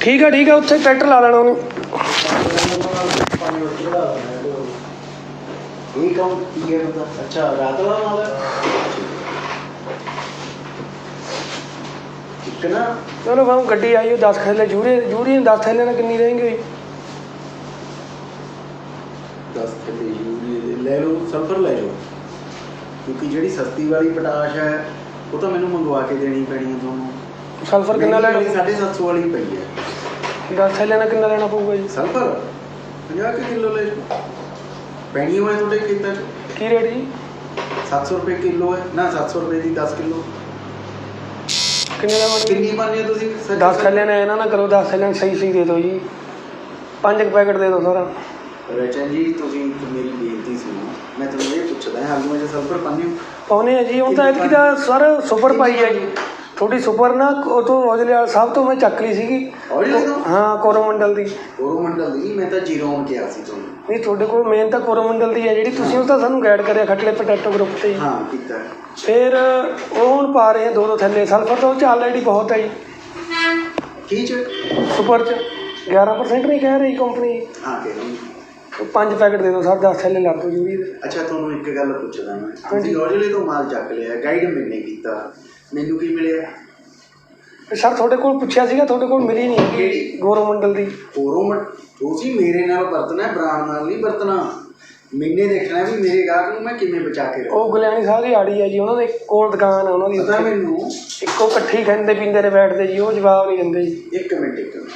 ਠੀਕ ਆ ਠੀਕ ਆ ਉੱਥੇ ਟਰੈਕਟਰ ਲਾ ਲੈਣਾ ਉਹਨੇ। ਇਹ ਕੌਣ ਕੀ ਬੰਦਾ ਅੱਛਾ ਰਾਤ ਵਾਲਾ ਨਾਲ ਹੈ ਇੱਕ ਨਾ ਚਲੋ ਬਾਹੂ ਗੱਡੀ ਆਈ ਉਹ 10 ਥੈਲੇ ਜੂਰੀ ਜੂਰੀ ਨੂੰ 10 ਥੈਲੇ ਨਾਲ ਕਿੰਨੀ ਰਹਿਣਗੇ 10 ਕਿੱਲੇ ਯੂਰੀਏ ਦੇ ਲੈ ਲਓ ਸਲਫਰ ਲੈ ਜਾਓ ਕਿਉਂਕਿ ਜਿਹੜੀ ਸਸਤੀ ਵਾਲੀ ਪਟਾਸ਼ ਹੈ ਉਹ ਤਾਂ ਮੈਨੂੰ ਮੰਗਵਾ ਕੇ ਦੇਣੀ ਪੈਣੀ ਹੈ ਤੁਹਾਨੂੰ। ਸਲਫਰ ਕਿੰਨਾ ਮਹਿੰਗੀ ਵਾਲੀ 750 ਵਾਲੀ ਪਈ ਹੈ। 10 ਥੈਲੇ ਨਾਲ ਕਿੰਨਾ ਲੈਣਾ ਪਊਗਾ ਜੀ? ਸਲਫਰ 50 ਕਿਲੋ ਲੈ ਪੈਣੀ ਹੋਏ ਤੁਹਾਡੇ 'ਚ? ਕੀ ਰੇਟ ਜੀ? 700 ਰੁਪਏ ਕਿਲੋ ਹੈ। ਨਾ 700 ਰੁਪਏ ਦੀ 10 ਕਿਲੋ। ਕਿੰਨੇ ਦਾ ਬਣ ਕਿੰਨੀ ਹੋ ਤੁਸੀਂ? 10 ਥੈਲੇ ਨਾਲ ਇਹਨਾਂ ਨਾ ਕਰੋ 10 ਥੈਲੇ ਨਾਲ ਸਹੀ ਸਹੀ ਦੇ ਦਿਓ ਜੀ। ਪੰਜ ਪੈਕਟ ਦੇ ਦਿਓ ਸਾਰਾ। ਰਚਨ ਜੀ ਤੁਸੀਂ ਮੇਰੀ ਬੇਨਤੀ ਸੁਣੋ। ਮੈਂ ਤੁਹਾਨੂੰ ਇਹ ਪੁੱਛਦਾ ਹਾਂ ਆਲੂਆਂ 'ਚ ਸਲਫਰ ਪਾਉਂਦੇ ਹੋ? ਆ ਜੀ ਹੁਣ ਤਾਂ ਐਤਕੀ ਦਾ ਸਰ ਸੁਪਰ ਪਾਈ ਹੈ ਜੀ। ਥੋੜੀ ਸੁਪਰ ਨਾ ਉਹ ਤੋਂ ਔਜਲੇ ਵਾਲਾ ਸਾਹਿਬ ਤੋਂ ਮੈਂ ਚੱਕ ਲਈ ਸੀਗੀ। ਔਜਲੇ ਤੋਂ? ਹਾਂ ਕੋਰੋਮੰਡਲ ਦੀ। ਕੋਰੋਮੰਡਲ ਦੀ? ਮੈਂ ਤਾਂ ਜੀਰੋਨ ਕਿਹਾ ਸੀ ਤੁਹਾਨੂੰ। ਨਹੀਂ ਤੁਹਾਡੇ ਕੋਲ ਮੇਨ ਤਾਂ ਕੋਰੋਮੰਡਲ ਦੀ ਹੈ ਜਿਹੜੀ। ਤੁਸੀਂ ਉਸ ਤਾਂ ਸਾਨੂੰ ਗਾਈਡ ਕਰਿਆ ਖੱਟਲੇ ਪੋਟੈਟੋ ਗਰੁੱਪ ਤੇ ਜੀ ਹਾਂ ਕੀਤਾ। ਹੈ। ਫਿਰ ਉਹ ਹੁਣ ਪਾ ਰਹੇ ਆ ਦੋ ਦੋ ਥੱਲੇ। ਸਲਫਰ ਤਾਂ ਉਹ ਚ ਆਲਰੇਡੀ ਬਹੁਤ ਹੈ ਜੀ। ਕੀ ਚ? ਸੁਪਰ ਚ। 11% ਨਹੀਂ ਕਹਿ ਰਹੀ ਕੰਪਨੀ ਹਾਂ ਕਿ ਨਹੀਂ ਉਹ ਪੰਜ ਪੈਕਟ ਦੇ ਦਿਓ ਸਰ 10 ਥੈਲੇ ਲੱਗ ਦੇ ਅੱਛਾ ਤੁਹਾਨੂੰ ਇੱਕ ਗੱਲ ਪੁੱਛਦਾ ਮੈਂ। ਹਾਂਜੀ। ਤੁਸੀਂ ਔਜਲੇ ਤੋਂ ਮਾਲ ਚੱਕ ਲਿਆ ਗਾਈਡ ਮੈਨੇ ਕੀਤਾ। ਮੈਨੂੰ ਕੀ ਮਿਲਿਆ? ਸਰ ਤੁਹਾਡੇ ਕੋਲ ਪੁੱਛਿਆ ਸੀਗਾ ਤੁਹਾਡੇ ਕੋਲ ਮਿਲੀ ਨਹੀਂ ਕਿਹੜੀ? ਗੋਰੋਮੰਡਲ ਦੀ। ਕੋਰੋਮੰਡ ਤੁਸੀਂ ਮੇਰੇ ਨਾਲ ਵਰਤਣਾ ਹੈ, ਬਰਾੜ ਨਾਲ ਨਹੀਂ ਵਰਤਣਾ। ਮੈਨੇ ਦੇਖਣਾ ਵੀ ਮੇਰੇ ਗਾਹਕ ਨੂੰ ਮੈਂ ਕਿਵੇਂ ਬਚਾ ਕੇ ਰੱਖਾਂ। ਉਹ ਗੁਲਿਆਣੀ ਸਾਹਿਬ ਦੀ ਆੜੀ ਹੈ ਜੀ ਉਹਨਾਂ ਦੇ ਕੋਲ ਦੁਕਾਨ ਹੈ ਉਹਨਾਂ ਦੀ ਪਤਾ ਉੱਥੇ ਮੈਨੂੰ? ਇੱਕੋ ਇਕੱਠੀ ਖਾਂਦੇ ਪੀਂਦੇ ਨੇ ਬੈਠਦੇ ਜੀ ਉਹ ਜਵਾਬ ਨਹੀਂ ਦਿੰਦੇ ਜੀ। ਇੱਕ ਮਿੰਟ ਇੱਕ ਮਿੰਟ।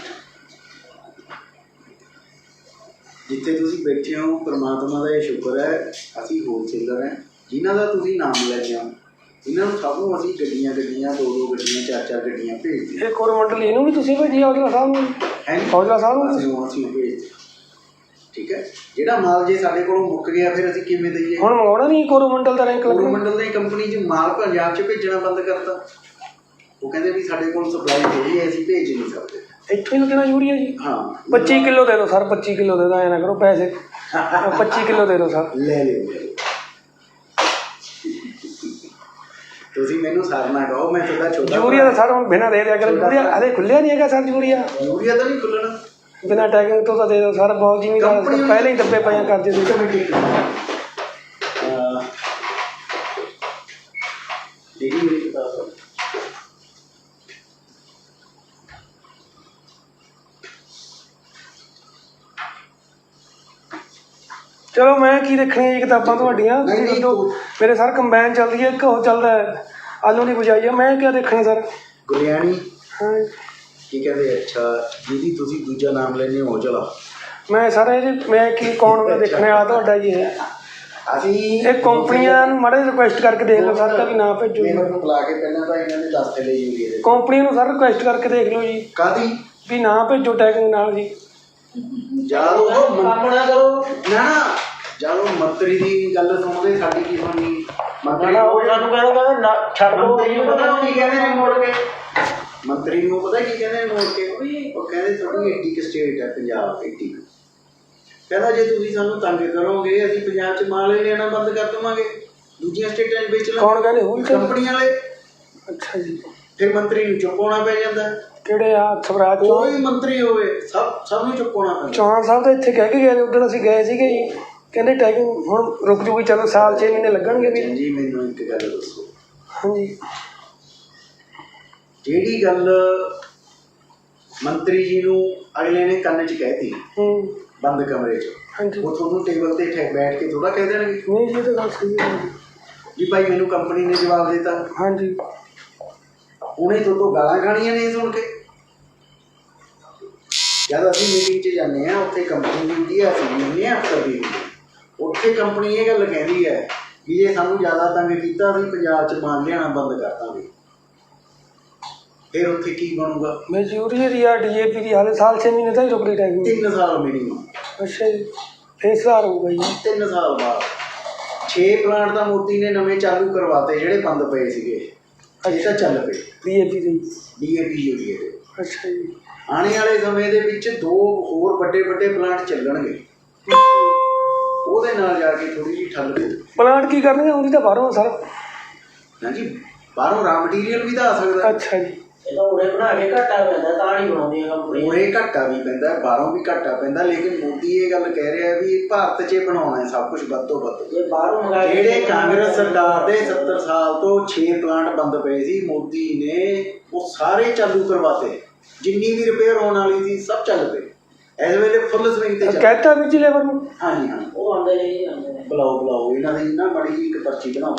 ਜਿੱਥੇ ਤੁਸੀਂ ਬੈਠੇ ਹੋ ਪ੍ਰਮਾਤਮਾ ਦਾ ਇਹ ਸ਼ੁਕਰ ਹੈ ਅਸੀਂ ਹੋਲਸੇਲਰ ਹੈ। ਜਿਨ੍ਹਾਂ ਦਾ ਤੁਸੀਂ ਨਾਮ ਲੈ ਕੇ ਆਓ। ਇਹਨਾਂ ਨੂੰ ਸਭ ਨੂੰ ਅਸੀਂ ਗੱਡੀਆਂ ਗੱਡੀਆਂ ਦੋ ਦੋ ਗੱਡੀਆਂ ਚਾਰ ਚਾਰ ਗੱਡੀਆਂ ਭੇਜਦੇ ਇਹ ਕੋਰੋਮੰਡਲ ਇਹਨੂੰ ਵੀ ਤੁਸੀਂ ਭੇਜੀ ਔਜਲਾ ਸਾਹਿਬ ਨੂੰ? ਹੈ? ਔਜਲਾ ਸਾਹਿਬ ਨੂੰ? ਅਸੀਂ ਉਹ ਅਸੀਂ ਭੇਜਦੇ ਠੀਕ ਹੈ? ਜਿਹੜਾ ਮਾਲ ਜੇ ਸਾਡੇ ਕੋਲੋਂ ਮੁੱਕ ਗਿਆ ਫਿਰ ਅਸੀਂ ਕਿਵੇਂ ਦਈਏ? ਹੁਣ ਮੰਗਾਉਣਾ ਨਹੀਂ ਕੋਰੋਮੰਡਲ ਦਾ ਰੈਂਕ ਲੱਗਣਾ? ਕੋਰੋਮੰਡਲ ਦੀ ਕੰਪਨੀ 'ਚ ਮਾਲ ਪੰਜਾਬ 'ਚ ਭੇਜਣਾ ਬੰਦ ਕਰਤਾ। ਉਹ ਕਹਿੰਦੇ ਵੀ ਸਾਡੇ ਕੋਲ ਸਪਲਾਈ ਹੋਈ ਹੈ ਅਸੀਂ ਭੇਜ ਨਹੀਂ ਸਕਦੇ। ਇੱਥੇ ਹੀ ਲੱਗਣਾ ਯੂਰੀਆ ਜੀ। ਹਾਂ। 25 ਕਿਲੋ ਦੇ ਦਿਓ ਸਰ 25 ਕਿਲੋ ਦੇ ਦਿਓ ਐ ਨਾ ਕਰੋ ਪੈਸੇ। 25 ਕਿਲੋ ਦੇ ਦਿਓ ਸਰ। ਲੈ ਲਿਓ ਲੈ ਲਿਓ। ਤੁਸੀਂ ਮੈਨੂੰ ਸਰਨਾ ਕਹੋ ਮੈਂ ਤੁਹਾਡਾ ਛੋਟਾ ਯੂਰੀਆ ਦਾ ਸਰ ਹੁਣ ਬਿਨਾਂ ਦੇ ਦਿਆ ਕਰ। ਯੂਰੀਆ ਹਲੇ ਖੁੱਲਿਆ ਨਹੀਂ ਹੈਗਾ ਸਰ ਯੂਰੀਆ ਯੂਰੀਆ ਤਾਂ ਨਹੀਂ ਖੁੱਲਣਾ। ਬਿਨਾਂ ਟੈਗਿੰਗ ਤੋਂ ਤਾਂ ਦੇ ਦਿਓ ਸਰ ਬਹੁਤ ਜਿਮੀ Company ਪਹਿਲੇ ਹੀ ਡੱਬੇ ਪਈਆਂ ਕਰਦੇ ਸੀ। ਅਹ, ਜਿਹੜੀ ਮੇਰੀ ਕਿਤਾਬ ਹੈ ਚਲੋ ਮੈਂ ਕੀ ਦੇਖਣੀ ਹੈ ਜੀ ਕਿਤਾਬਾਂ ਤੁਹਾਡੀਆਂ? ਨਹੀਂ, ਨਹੀਂ। ਤੂੰ- ਮੇਰੇ ਸਰ ਕੰਬਾਈਨ ਚੱਲਦੀ ਹੈ ਇੱਕ ਉਹ ਚੱਲਦਾ ਹੈ। ਆਲੂ ਦੀ ਬੁਝਾਈ ਹੈ ਮੈਂ ਕੀ ਦੇਖਣਾ ਸਰ? ਗੁਲਿਆਣੀ। ਹਾਂ। ਕੀ ਕਹਿੰਦੇ ਅੱਛਾ ਜਿਹਦੀ ਤੁਸੀਂ ਦੂਜਾ ਨਾਮ ਲੈਂਦੇ ਹੋ ਚਲਾ। ਮੈਂ ਸਰ ਇਹ ਮੈਂ ਕੀ ਕੌਣ ਦੇਖਣਾ ਆ ਤੁਹਾਡਾ ਜੀ? ਇਹ ਅਸੀਂ ਇਹ ਕੰਪਨੀਆਂ ਨੂੰ ਮਾੜੇ ਰਿਕੁਐਸਟ ਕਰਕੇ ਦੇਖ ਲਓ ਸਰ ਕਿ ਨਾ ਭੇਜੋ ਇਹਨਾਂ ਨੂੰ ਬੁਲਾ ਕੇ ਪਹਿਲਾਂ ਤਾਂ ਇਹਨਾਂ ਨੇ ਦੱਸ ਥੱਲੇ ਯੂਰੀਆ ਦੇ ਕੰਪਨੀ ਨੂੰ ਸਰ ਰਿਕੁਐਸਟ ਕਰਕੇ ਦੇਖ ਲਓ ਜੀ। ਕਾਦੀ ਵੀ ਨਾ ਭੇਜੋ ਟੈਗਿੰਗ ਨਾਲ ਜੀ। ਜਦ ਉਹ ਮੰਗਣਾ ਕਰੋ। ਨਾ ਨਾ। ਜਦ ਉਹ ਮੰਤਰੀ ਦੀ ਗੱਲ ਸੁਣਦੇ ਸਾਡੀ ਕੀ ਸੁਣਨੀ ਮੰਤਰੀ ਉਹ ਸਾਨੂੰ ਕਹਿੰਦਾ ਕਹਿੰਦਾ ਨਾ ਛੱਡ ਦਿਓ ਮੰਤਰੀ ਨੂੰ ਪਤਾ ਕੀ ਕਹਿੰਦੇ ਨੇ ਮੋੜ ਕੇ? ਮੰਤਰੀ ਨੂੰ ਪਤਾ ਕੀ ਕਹਿੰਦੇ ਨੇ ਮੋੜ ਕੇ? ਉਹ। ਕਹਿੰਦੇ ਤੁਹਾਡੀ ਏਟੀ ਕਿ ਸਟੇਟ ਹੈ ਪੰਜਾਬ ਏਟੀ ਕਹਿੰਦਾ ਜੇ ਤੁਸੀਂ ਸਾਨੂੰ ਤੰਗ ਕਰੋਗੇ ਅਸੀਂ ਪੰਜਾਬ 'ਚ ਮਾਲ ਹੀ ਲੈਣਾ ਬੰਦ ਕਰ ਦੇਵਾਂਗੇ। ਦੂਜੀਆਂ ਸਟੇਟਾਂ 'ਚ ਵੇਚ ਕੌਣ ਕਹਿੰਦੇ? ਹੋਲ ਕੰਪਨੀ ਵਾਲੇ। ਅੱਛਾ ਜੀ। ਫਿਰ ਮੰਤਰੀ ਨੂੰ ਚੁੱਪ ਹੋਣਾ ਪੈ ਜਾਂਦਾ। ਕਿਹੜੇ ਆ? ਸਵਰਾਜ ਚੌਹਾਨ ਕੋਈ ਮੰਤਰੀ ਹੋਵੇ ਸਭ ਸਭ ਨੂੰ ਚੁੱਪ ਹੋਣਾ ਪੈਂਦਾ। ਚੌਹਾਨ ਸਾਹਿਬ ਤਾਂ ਇੱਥੇ ਕਹਿ ਕੇ ਗਏ ਨੇ ਉਦੋਂ ਅਸੀਂ ਗਏ ਸੀਗੇ ਜੀ। ਕਹਿੰਦੇ ਟੈਗਿੰਗ ਹੁਣ ਰੁਕ ਜੂਗੀ ਚਲੋ ਸਾਲ 6 ਮਹੀਨੇ ਲੱਗਣਗੇ ਵੀ। ਜੀ ਮੈਨੂੰ ਇੱਕ ਗੱਲ ਦੱਸੋ। ਹਾਂਜੀ। ਜਿਹੜੀ ਗੱਲ ਮੰਤਰੀ ਜੀ ਨੂੰ ਅਗਲੇ ਨੇ ਕੰਨ 'ਚ ਕਹਿਤੀ ਹੂੰ। ਬੰਦ ਕਮਰੇ 'ਚ ਹਾਂਜੀ। ਉਹ ਤੁਹਾਨੂੰ ਟੇਬਲ ਤੇ ਠੇ ਬੈਠ ਕੇ ਥੋੜਾ ਕਹਿ ਦੇਣਗੇ? ਨਹੀਂ ਜੀ ਇਹ ਤਾਂ ਗੱਲ ਸਹੀ ਹੈ। ਜੀ। ਭਾਈ ਮੈਨੂੰ ਕੰਪਨੀ ਨੇ ਜਵਾਬ ਦਿੱਤਾ। ਹਾਂਜੀ। ਉਹਨੇ ਤੋਂ ਤੋਂ ਗਾਲਾਂ ਖਾਣੀਆਂ ਨੇ ਇਹ ਸੁਣ ਕੇ। ਜਦ ਅਸੀਂ ਮੀਟਿੰਗ 'ਚ ਜਾਂਦੇ ਆ ਉੱਥੇ ਕੰਪਨੀ ਦੀ ਹੁੰਦੀ ਹੈ ਅਸੀਂ ਵੀ ਹੁੰਦੇ ਆ ਅਫਸਰ ਵੀ ਆ। ਉੱਥੇ ਕੰਪਨੀ ਇਹ ਗੱਲ ਕਹਿੰਦੀ ਹੈ ਵੀ ਜੇ ਸਾਨੂੰ ਜ਼ਿਆਦਾ ਤੰਗ ਕੀਤਾ ਅਸੀਂ ਪੰਜਾਬ 'ਚ ਮਾਲ ਲਿਆਣਾ ਬੰਦ ਕਰ ਦਾਂਗੇ। ਫਿਰ ਉੱਥੇ ਕੀ ਬਣੂਗਾ? ਮੈਂ ਯੂਰੀਆ ਦੀ ਆ ਡੀਏਪੀ ਦੀ ਹਾਲੇ ਸਾਲ 6 ਮਹੀਨੇ ਤਾਂ ਹੀ ਰੁਕ ਰਹੀ ਟੈਗਿੰਗ ਤਿੰਨ ਸਾਲ ਮਿਨੀਮਮ ਅੱਛਾ ਜੀ ਫੇਰ ਸੁਧਾਰ ਹੋਊਗਾ ਜੀ। ਤਿੰਨ ਸਾਲ ਬਾਅਦ। 6 ਪਲਾਂਟ ਤਾਂ ਮੋਦੀ ਨੇ ਨਵੇਂ ਚਾਲੂ ਕਰਵਾਤੇ ਜਿਹੜੇ ਬੰਦ ਪਏ ਸੀਗੇ। ਤਾਂ ਚੱਲ ਪਏ। ਡੀਏਪੀ ਦੀ। ਡੀਏਪੀ ਯੂਰੀਏ ਦੇ ਅੱਛਾ ਜੀ। ਆਉਣੇ ਵਾਲੇ ਸਮੇਂ ਦੇ ਵਿੱਚ ਦੋ ਹੋਰ ਵੱਡੇ ਵੱਡੇ ਪਲਾਂਟ ਚੱਲਣਗੇ। ਉਹਦੇ ਨਾਲ ਜਾ ਕੇ ਥੋੜੀ ਜਿਹੀ ਠੱਲ ਪਊ ਪਲਾਂਟ ਕੀ ਕਰਨਗੇ? ਆਉਂਦੀ ਤਾਂ ਬਾਹਰੋਂ ਆ ਸਰ ਨਾ ਜੀ ਬਾਹਰੋਂ ਰਾ ਮਟੀਰੀਅਲ ਵੀ ਤਾਂ ਆ ਸਕਦਾ। ਅੱਛਾ ਜੀ। ਇਹ ਤਾਂ ਉਰੇ ਬਣਾ ਕੇ ਘਾਟਾ ਪੈਂਦਾ ਤਾਂ ਨਹੀਂ ਬਣਾਉਂਦੀਆਂ ਕੰਪਨੀਆਂ ਉਰੇ ਘਾਟਾ ਵੀ ਪੈਂਦਾ ਬਾਹਰੋਂ ਵੀ ਘਾਟਾ ਪੈਂਦਾ ਲੇਕਿਨ ਮੋਦੀ ਇਹ ਗੱਲ ਕਹਿ ਰਿਹਾ ਵੀ ਭਾਰਤ 'ਚ ਹੀ ਬਣਾਉਣਾ ਹੈ ਸਭ ਕੁਝ ਵੱਧ ਤੋਂ ਵੱਧ। ਜੇ ਬਾਹਰੋਂ ਮੰਗਾ ਕੇ ਜਿਹੜੇ ਕਾਂਗਰਸ ਸਰਕਾਰ ਦੇ 70 ਸਾਲ ਤੋਂ 6 ਪਲਾਂਟ ਬੰਦ ਪਏ ਸੀ ਮੋਦੀ ਨੇ ਉਹ ਸਾਰੇ ਚਾਲੂ ਕਰਵਾਤੇ। ਜਿੰਨੀ ਵੀ ਰਿਪੇਅਰ ਹੋਣ ਵਾਲੀ ਸੀ ਸਭ ਚੱਲ ਪਏ। ਇਸ ਵੇਲੇ ਫੁੱਲ ਸਵਿੰਗ ਤੇ ਚੱਲ ਕਹਿਤਾ ਵੀ ਜੀ ਲੇਬਰ ਨੂੰ? ਹਾਂਜੀ ਹਾਂ ਉਹ ਆਉਂਦੇ ਨੇ ਜੀ ਆਉਂਦੇ ਨੇ। ਬੁਲਾਓ ਬੁਲਾਓ। ਇਹਨਾਂ ਦੀ ਨਾ ਮੜੀ ਇੱਕ ਪਰਚੀ ਬਣਾਓ।